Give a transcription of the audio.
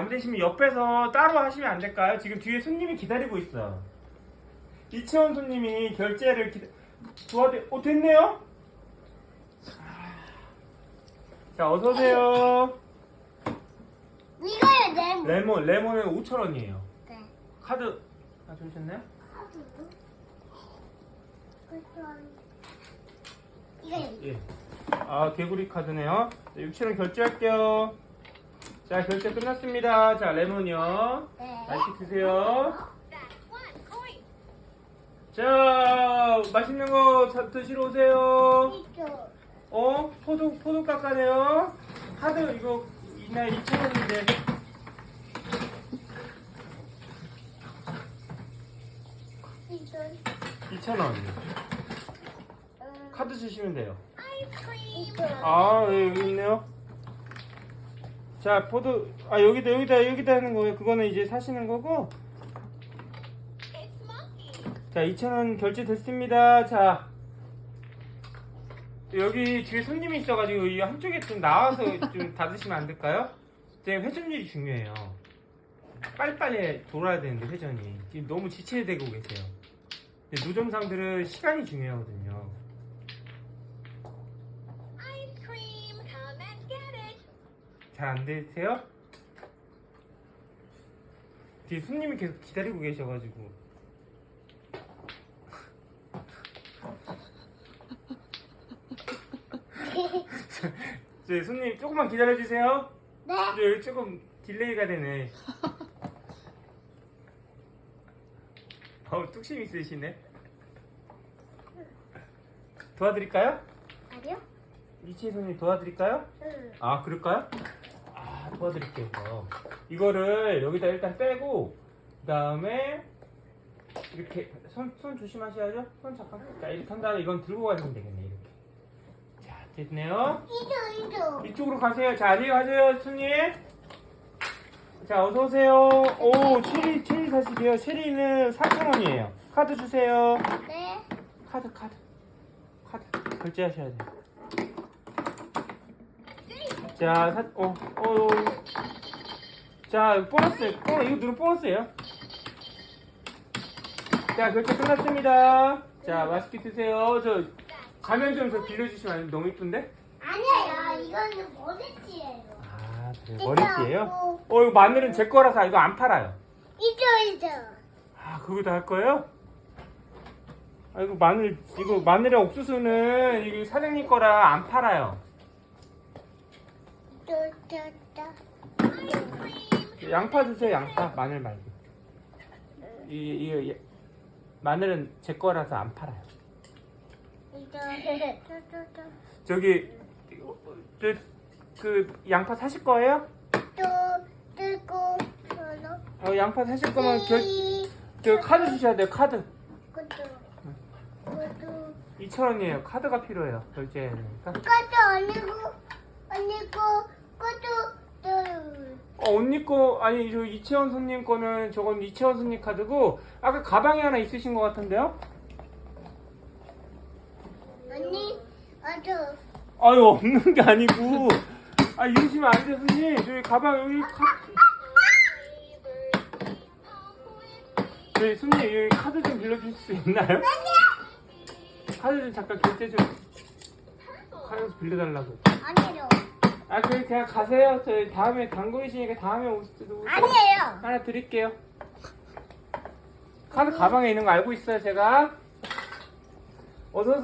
안 되시면 옆에서 따로 하시면 안 될까요? 지금 뒤에 손님이 기다리고 있어. 이채원 손님이 결제를 기다... 도와드... 어, 됐네요? 자, 어서오세요. 이거요 내. 레몬, 레몬은 5,000원이에요. 네. 카드 가져오셨나요? 이거요. 예. 아, 개구리 카드네요. 6,000원 결제할게요. 자, 결제 끝났습니다. 자, 레몬이요. 네. 맛있게 드세요. 자, 맛있는 거 자- 드시러 오세요. 이쪽. 어? 포도, 포도 깎아내요. 카드 이거 이날 2,000원인데. 이쪽. 2,000원. 음, 카드 주시면 돼요. 이쪽. 아, 예, 여기 있네요. 자, 포도, 아, 여기다, 여기다, 여기다 하는 거예요. 그거는 이제 사시는 거고. 자, 2,000원 결제 됐습니다. 자. 여기 뒤에 손님이 있어가지고 이 한쪽에 좀 나와서 좀 닫으시면 안 될까요? 지금 회전율이 중요해요. 빨리빨리 돌아야 되는데 회전이 지금 너무 지체되고 계세요. 노점상들은 시간이 중요하거든요. 잘 안 되세요? 뒤에 손님이 계속 기다리고 계셔가지고 저 손님 조금만 기다려주세요 네. 저 여기 조금 딜레이가 되네 어우 뚝심 있으시네 도와드릴까요? 아니요? 이치희 손님 도와드릴까요? 응. 아 그럴까요? 아 도와드릴게요 이거. 이거를 여기다 일단 빼고 그 다음에 이렇게 손, 손 조심하셔야죠? 손 잠깐. 자 이렇게 한 다음에 이건 들고 가시면 되겠네 이렇게. 자 됐네요. 이쪽 이쪽. 이쪽으로 가세요. 자 안녕하세요 손님. 자 어서오세요. 오 체리 체리 사시게요. 체리는 4,000원이에요. 카드 주세요. 네. 카드 카드. 카드. 결제하셔야 돼요 자, 사, 어, 어, 자, 보너스, 보너, 이거 누르 보너스예요. 자, 결제 끝났습니다. 자, 맛있게 드세요. 저 가면 좀 저 빌려주시면 안 돼요? 너무 이쁜데? 아니에요. 이거는 머리띠예요. 아, 그래 머리띠예요? 어, 이거 마늘은 제 거라서 이거 안 팔아요. 이쪽 이쪽. 아, 그거 다 할 거예요? 아, 이거 마늘, 이거 마늘이랑 옥수수는 이거 사장님 거라 안 팔아요. 이쪽. 양파 주세요, 양파. 마늘 말고. 이, 이, 이 마늘은 제 거라서 안 팔아요. 저기, 저, 그, 양파 사실 거예요? 어, 양파 사실 거면 결, 저 카드 주셔야 돼요, 카드. 그것도. 그것도. 2,000원이에요. 카드가 필요해요. 되니까. 그것도 아니고 아니고. 어, 언니 거, 아니, 저 이채원 손님 거는 저건 이채원 손님 카드고, 아까 가방에 하나 있으신 것 같은데요? 언니 아저 아유, 없는 게 아니고. 아, 이러시면 안 돼요, 손님. 저기 가방 여기 카... 저희 손님 여기 카드 좀 빌려줄 수 있나요? 카드 좀 잠깐 결제 좀 카드 좀 빌려달라고. 아니요. 아, 그냥 그냥 가세요. 저희 다음에 단골이시니까 다음에 오실 때도 아니에요. 하나 드릴게요. 카드 가방에 있는 거 알고 있어요, 제가. 어서 오세요.